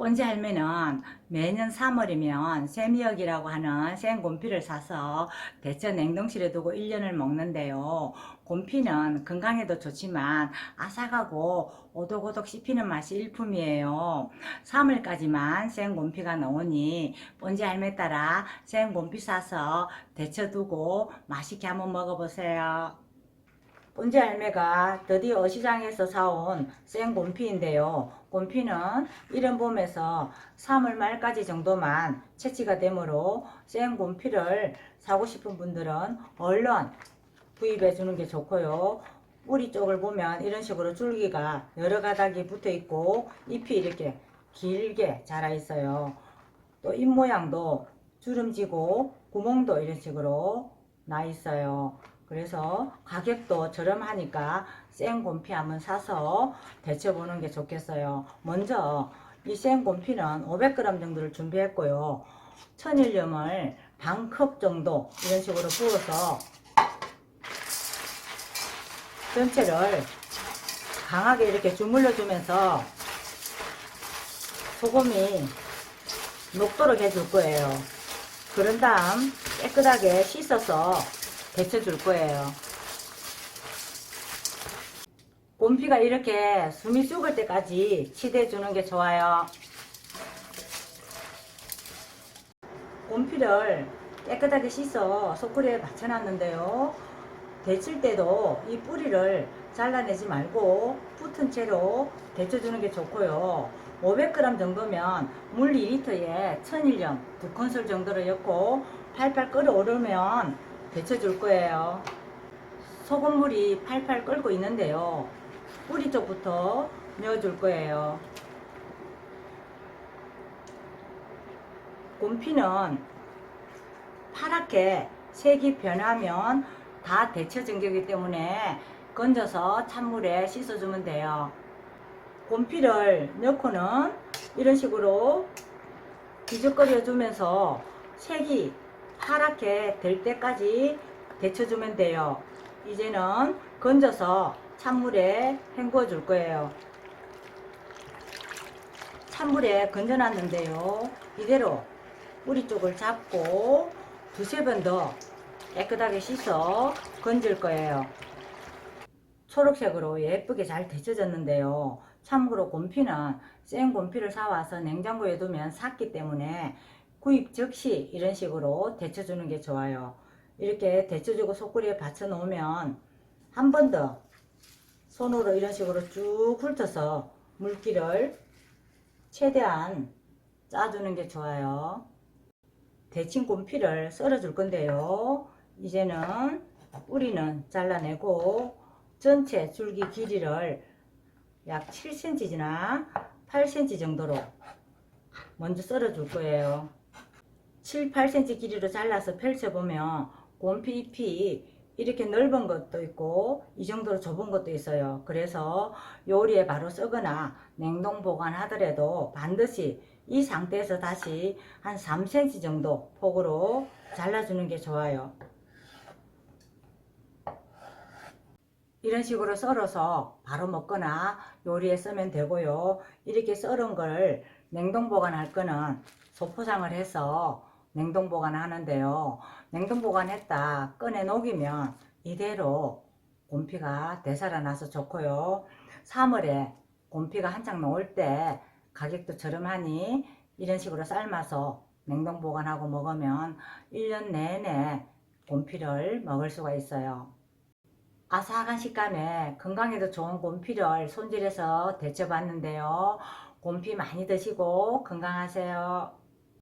본지 할매는 매년 3월이면 세미역이라고 하는 생곰피를 사서 대처 냉동실에 두고 1년을 먹는데요. 곰피는 건강에도 좋지만 아삭하고 오독오독 씹히는 맛이 일품이에요. 3월까지만 생곰피가 나오니 본지 할매 따라 생곰피 사서 데쳐 두고 맛있게 한번 먹어보세요. 본지 할매가 드디어 어시장에서 사온 생 곰피인데요. 곰피는 이른 봄에서 3월 말까지 정도만 채취가 되므로 생 곰피를 사고 싶은 분들은 얼른 구입해 주는 게 좋고요. 뿌리 쪽을 보면 이런 식으로 줄기가 여러 가닥이 붙어 있고 잎이 이렇게 길게 자라 있어요. 또 잎 모양도 주름지고 구멍도 이런 식으로 나 있어요. 그래서 가격도 저렴하니까 생곰피 한번 사서 데쳐보는 게 좋겠어요. 먼저 이 생곰피는 500g 정도를 준비했고요. 천일염을 반컵 정도 이런 식으로 부어서 전체를 강하게 이렇게 주물러 주면서 소금이 녹도록 해줄 거예요. 그런 다음 깨끗하게 씻어서 데쳐줄 거예요. 곰피가 이렇게 숨이 죽을 때까지 치대주는 게 좋아요. 곰피를 깨끗하게 씻어 소쿠리에 받쳐놨는데요. 데칠 때도 이 뿌리를 잘라내지 말고 붙은 채로 데쳐주는 게 좋고요. 500g 정도면 물 2리터에 천일염 두 큰술 정도를 넣고 팔팔 끓어오르면 데쳐줄 거예요. 소금물이 팔팔 끓고 있는데요. 뿌리 쪽부터 넣어줄 거예요. 곰피는 파랗게 색이 변하면 다 데쳐진 거기 때문에 건져서 찬물에 씻어주면 돼요. 곰피를 넣고는 이런 식으로 뒤적거려 주면서 색이 파랗게 될 때까지 데쳐주면 돼요. 이제는 건져서 찬물에 헹궈 줄 거예요. 찬물에 건져놨는데요. 이대로 뿌리 쪽을 잡고 두세 번 더 깨끗하게 씻어 건질 거예요. 초록색으로 예쁘게 잘 데쳐졌는데요. 참고로 곰피는 생 곰피를 사와서 냉장고에 두면 삭기 때문에 구입 즉시 이런 식으로 데쳐주는 게 좋아요. 이렇게 데쳐주고 소쿠리에 받쳐 놓으면 한 번 더 손으로 이런 식으로 쭉 훑어서 물기를 최대한 짜주는 게 좋아요. 데친 곰피를 썰어 줄 건데요. 이제는 뿌리는 잘라내고 전체 줄기 길이를 약 7cm나 8cm 정도로 먼저 썰어 줄 거예요. 7, 8cm 길이로 잘라서 펼쳐보면 곰피 잎이 이렇게 넓은 것도 있고 이 정도로 좁은 것도 있어요. 그래서 요리에 바로 쓰거나 냉동 보관하더라도 반드시 이 상태에서 다시 한 3cm 정도 폭으로 잘라주는 게 좋아요. 이런 식으로 썰어서 바로 먹거나 요리에 쓰면 되고요. 이렇게 썰은 걸 냉동 보관할 거는 소포장을 해서 냉동 보관하는데요. 냉동 보관했다 꺼내 녹이면 이대로 곰피가 되살아나서 좋고요. 3월에 곰피가 한창 나올 때 가격도 저렴하니 이런 식으로 삶아서 냉동 보관하고 먹으면 1년 내내 곰피를 먹을 수가 있어요. 아삭한 식감에 건강에도 좋은 곰피를 손질해서 데쳐봤는데요. 곰피 많이 드시고 건강하세요.